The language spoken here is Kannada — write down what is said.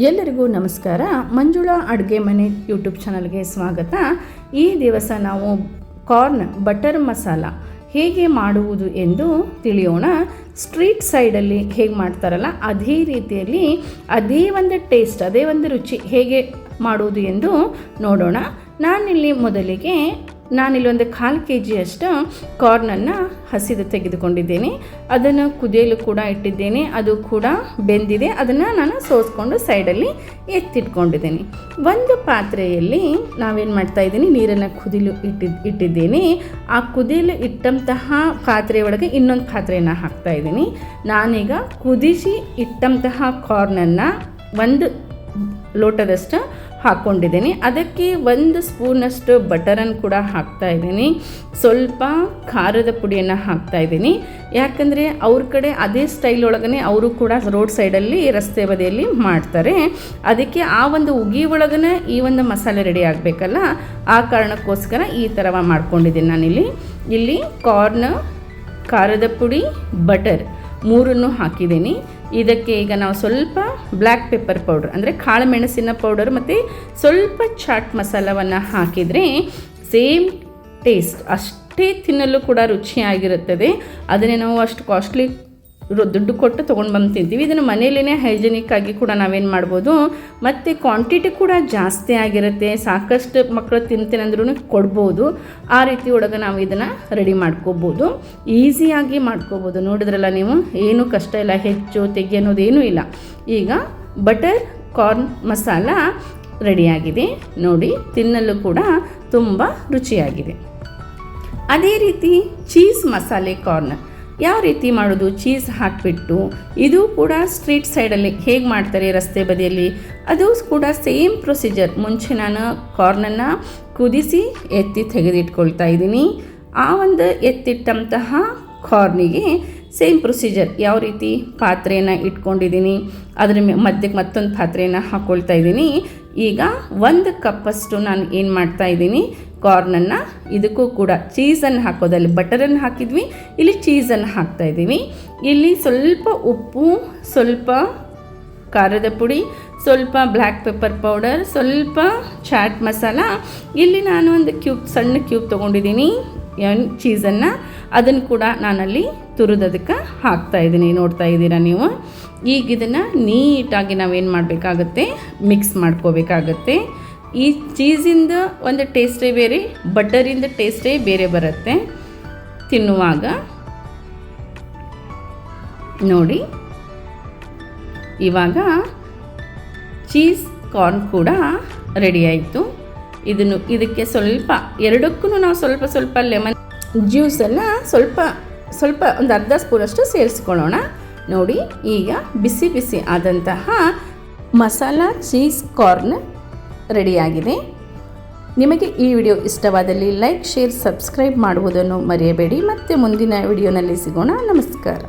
ಎಲ್ಲರಿಗೂ ನಮಸ್ಕಾರ. ಮಂಜುಳಾ ಅಡುಗೆ ಮನೆ ಯೂಟ್ಯೂಬ್ ಚಾನಲ್ಗೆ ಸ್ವಾಗತ. ಈ ದಿವಸ ನಾವು ಕಾರ್ನ್ ಬಟರ್ ಮಸಾಲ ಹೇಗೆ ಮಾಡುವುದು ಎಂದು ತಿಳಿಯೋಣ. ಸ್ಟ್ರೀಟ್ ಸೈಡಲ್ಲಿ ಹೇಗೆ ಮಾಡ್ತಾರಲ್ಲ, ಅದೇ ರೀತಿಯಲ್ಲಿ ಅದೇ ಒಂದು ಟೇಸ್ಟ್, ಅದೇ ಒಂದು ರುಚಿ ಹೇಗೆ ಮಾಡುವುದು ಎಂದು ನೋಡೋಣ. ನಾನಿಲ್ಲಿ ಮೊದಲಿಗೆ ನಾನಿಲ್ಲಿ ಒಂದು ಕಾಲು ಕೆ ಜಿಯಷ್ಟು ಕಾರ್ನನ್ನು ಹಸಿದು ತೆಗೆದುಕೊಂಡಿದ್ದೇನೆ. ಅದನ್ನು ಕುದಿಯಲು ಕೂಡ ಇಟ್ಟಿದ್ದೇನೆ. ಅದು ಕೂಡ ಬೆಂದಿದೆ. ಅದನ್ನು ನಾನು ಸೋಸ್ಕೊಂಡು ಸೈಡಲ್ಲಿ ಎತ್ತಿಟ್ಕೊಂಡಿದ್ದೇನೆ. ಒಂದು ಪಾತ್ರೆಯಲ್ಲಿ ನಾವೇನು ಮಾಡ್ತಾ ಇದ್ದೀನಿ? ನೀರನ್ನು ಕುದಿಲು ಇಟ್ಟಿ, ಇಟ್ಟಿದ್ದೇನೆ. ಆ ಕುದಿಯಲು ಇಟ್ಟಂತಹ ಪಾತ್ರೆ ಒಳಗೆ ಇನ್ನೊಂದು ಪಾತ್ರೆಯನ್ನು ಹಾಕ್ತಾ ಇದ್ದೀನಿ. ನಾನೀಗ ಕುದಿಸಿ ಇಟ್ಟಂತಹ ಕಾರ್ನನ್ನು ಒಂದು ಲೋಟದಷ್ಟು ಹಾಕ್ಕೊಂಡಿದ್ದೀನಿ ಅದಕ್ಕೆ ಒಂದು ಸ್ಪೂನಷ್ಟು ಬಟರನ್ನು ಕೂಡ ಹಾಕ್ತಾ ಇದ್ದೀನಿ. ಸ್ವಲ್ಪ ಖಾರದ ಪುಡಿಯನ್ನು ಹಾಕ್ತಾ ಇದ್ದೀನಿ. ಯಾಕಂದರೆ ಅವ್ರ ಕಡೆ ಅದೇ ಸ್ಟೈಲ್ ಒಳಗನೆ ಅವರು ಕೂಡ ರೋಡ್ ಸೈಡಲ್ಲಿ ರಸ್ತೆ ಬದಿಯಲ್ಲಿ ಮಾಡ್ತಾರೆ. ಅದಕ್ಕೆ ಆ ಒಂದು ಉಗಿ ಒಳಗನೆ ಈ ಒಂದು ಮಸಾಲೆ ರೆಡಿ ಆಗಬೇಕಲ್ಲ? ಆ ಕಾರಣಕ್ಕೋಸ್ಕರ ಈ ಥರ ಮಾಡ್ಕೊಂಡಿದ್ದೀನಿ ನಾನಿಲ್ಲಿ. ಇಲ್ಲಿ ಕಾರ್ನ್ ಖಾರದ ಪುಡಿ ಬಟರ್ ಮೂರನ್ನು ಹಾಕಿದ್ದೀನಿ. ಇದಕ್ಕೆ ಈಗ ನಾವು ಸ್ವಲ್ಪ ಬ್ಲ್ಯಾಕ್ ಪೆಪ್ಪರ್ ಪೌಡ್ರ್ ಅಂದರೆ ಕಾಳು ಮೆಣಸಿನ ಪೌಡರ್ ಮತ್ತು ಸ್ವಲ್ಪ ಚಾಟ್ ಮಸಾಲವನ್ನು ಹಾಕಿದರೆ ಸೇಮ್ ಟೇಸ್ಟ್ ಅಷ್ಟೇ ತಿನ್ನಲು ಕೂಡ ರುಚಿಯಾಗಿರುತ್ತದೆ. ಅದನ್ನೇ ನಾವು ಅಷ್ಟು ಕಾಸ್ಟ್ಲಿ ದುಡ್ಡು ಕೊಟ್ಟು ತೊಗೊಂಡು ಬಂದು ತಿಂತೀವಿ ಇದನ್ನು ಮನೆಯಲ್ಲೇ ಹೈಜೆನಿಕ್ ಆಗಿ ಕೂಡ ನಾವೇನು ಮಾಡ್ಬೋದು, ಮತ್ತು ಕ್ವಾಂಟಿಟಿ ಕೂಡ ಜಾಸ್ತಿ ಆಗಿರುತ್ತೆ. ಸಾಕಷ್ಟು ಮಕ್ಕಳು ತಿಂತೇನೆ ಅಂದ್ರೂ ಕೊಡ್ಬೋದು. ಆ ರೀತಿ ಒಳಗೆ ನಾವು ಇದನ್ನು ರೆಡಿ ಮಾಡ್ಕೋಬೋದು. ಈಸಿಯಾಗಿ ಮಾಡ್ಕೋಬೋದು. ನೋಡಿದ್ರಲ್ಲ ನೀವು? ಏನೂ ಕಷ್ಟ ಇಲ್ಲ. ಹೆಚ್ಚು, ತೆಗಿ ಅನ್ನೋದೇನೂ ಇಲ್ಲ. ಈಗ ಬಟರ್ ಕಾರ್ನ್ ಮಸಾಲ ರೆಡಿಯಾಗಿದೆ ನೋಡಿ, ತಿನ್ನಲು ಕೂಡ ತುಂಬ ರುಚಿಯಾಗಿದೆ. ಅದೇ ರೀತಿ ಚೀಸ್ ಮಸಾಲೆ ಕಾರ್ನ್ ಯಾವ ರೀತಿ ಮಾಡೋದು? ಚೀಸ್ ಹಾಕಿಬಿಟ್ಟು, ಇದು ಕೂಡ ಸ್ಟ್ರೀಟ್ ಸೈಡಲ್ಲಿ ಹೇಗೆ ಮಾಡ್ತಾರೆ ರಸ್ತೆ ಬದಿಯಲ್ಲಿ? ಅದು ಕೂಡ ಸೇಮ್ ಪ್ರೊಸೀಜರ್. ಮುಂಚೆ ನಾನು ಕಾರ್ನನ್ನು ಕುದಿಸಿ ಎತ್ತಿ ತೆಗೆದಿಟ್ಕೊಳ್ತಾ ಇದ್ದೀನಿ. ಆ ಒಂದು ಎತ್ತಿಟ್ಟಂತಹ ಕಾರ್ನಿಗೆ ಸೇಮ್ ಪ್ರೊಸೀಜರ್ ಯಾವ ರೀತಿ ಪಾತ್ರೆಯನ್ನು ಇಟ್ಕೊಂಡಿದ್ದೀನಿ, ಅದರ ಮಧ್ಯಕ್ಕೆ ಮತ್ತೊಂದು ಪಾತ್ರೆಯನ್ನು ಹಾಕ್ಕೊಳ್ತಾ ಇದ್ದೀನಿ. ಈಗ ಒಂದು ಕಪ್ಪಷ್ಟು ನಾನು ಏನು ಮಾಡ್ತಾ ಇದ್ದೀನಿ ಕಾರ್ನನ್ನು ಇದಕ್ಕೂ ಕೂಡ ಚೀಸನ್ನು ಹಾಕೋದಲ್ಲಿ ಬಟರನ್ನು ಹಾಕಿದ್ವಿ, ಇಲ್ಲಿ ಚೀಸನ್ನು ಹಾಕ್ತಾ ಇದ್ದೀವಿ. ಇಲ್ಲಿ ಸ್ವಲ್ಪ ಉಪ್ಪು, ಸ್ವಲ್ಪ ಖಾರದ ಪುಡಿ, ಸ್ವಲ್ಪ ಬ್ಲ್ಯಾಕ್ ಪೆಪ್ಪರ್ ಪೌಡರ್ ಸ್ವಲ್ಪ ಚಾಟ್ ಮಸಾಲ ಇಲ್ಲಿ ನಾನು ಒಂದು ಕ್ಯೂಬ್ ಸಣ್ಣ ಕ್ಯೂಬ್ ತೊಗೊಂಡಿದ್ದೀನಿ ಚೀಸನ್ನು ಅದನ್ನು ಕೂಡ ನಾನಲ್ಲಿ ತುರಿದದಕ್ಕೆ ಹಾಕ್ತಾ ಇದ್ದೀನಿ. ನೋಡ್ತಾ ಇದ್ದೀರಾ ನೀವು? ಈಗ ಇದನ್ನು ನೀಟಾಗಿ ನಾವೇನು ಮಾಡಬೇಕಾಗತ್ತೆ? ಮಿಕ್ಸ್ ಮಾಡ್ಕೋಬೇಕಾಗತ್ತೆ. ಈ ಚೀಸಿಂದ ಒಂದು ಟೇಸ್ಟೇ ಬೇರೆ ಬಟರಿಂದ ಟೇಸ್ಟೇ ಬೇರೆ ಬರುತ್ತೆ. ತಿನ್ನುವಾಗ ನೋಡಿ, ಇವಾಗ ಚೀಸ್ ಕಾರ್ನ್ ಕೂಡ ರೆಡಿ ಆಯಿತು. ಇದನ್ನು, ಇದಕ್ಕೆ ಸ್ವಲ್ಪ, ಎರಡಕ್ಕೂ ನಾವು ಸ್ವಲ್ಪ ಸ್ವಲ್ಪ ಲೆಮನ್ ಜ್ಯೂಸನ್ನು ಸ್ವಲ್ಪ ಸ್ವಲ್ಪ ಒಂದು ಅರ್ಧ ಸ್ಪೂನಷ್ಟು ಸೇರಿಸ್ಕೊಳ್ಳೋಣ. ನೋಡಿ, ಈಗ ಬಿಸಿ ಬಿಸಿ ಆದಂತಹ ಮಸಾಲ ಚೀಸ್ ಕಾರ್ನ್ ರೆಡಿಯಾಗಿದೆ ನಿಮಗೆ ಈ ವಿಡಿಯೋ ಇಷ್ಟವಾದಲ್ಲಿ ಲೈಕ್, ಶೇರ್, ಸಬ್ಸ್ಕ್ರೈಬ್ ಮಾಡುವುದನ್ನು ಮರೆಯಬೇಡಿ. ಮತ್ತೆ ಮುಂದಿನ ವಿಡಿಯೋನಲ್ಲಿ ಸಿಗೋಣ. ನಮಸ್ಕಾರ.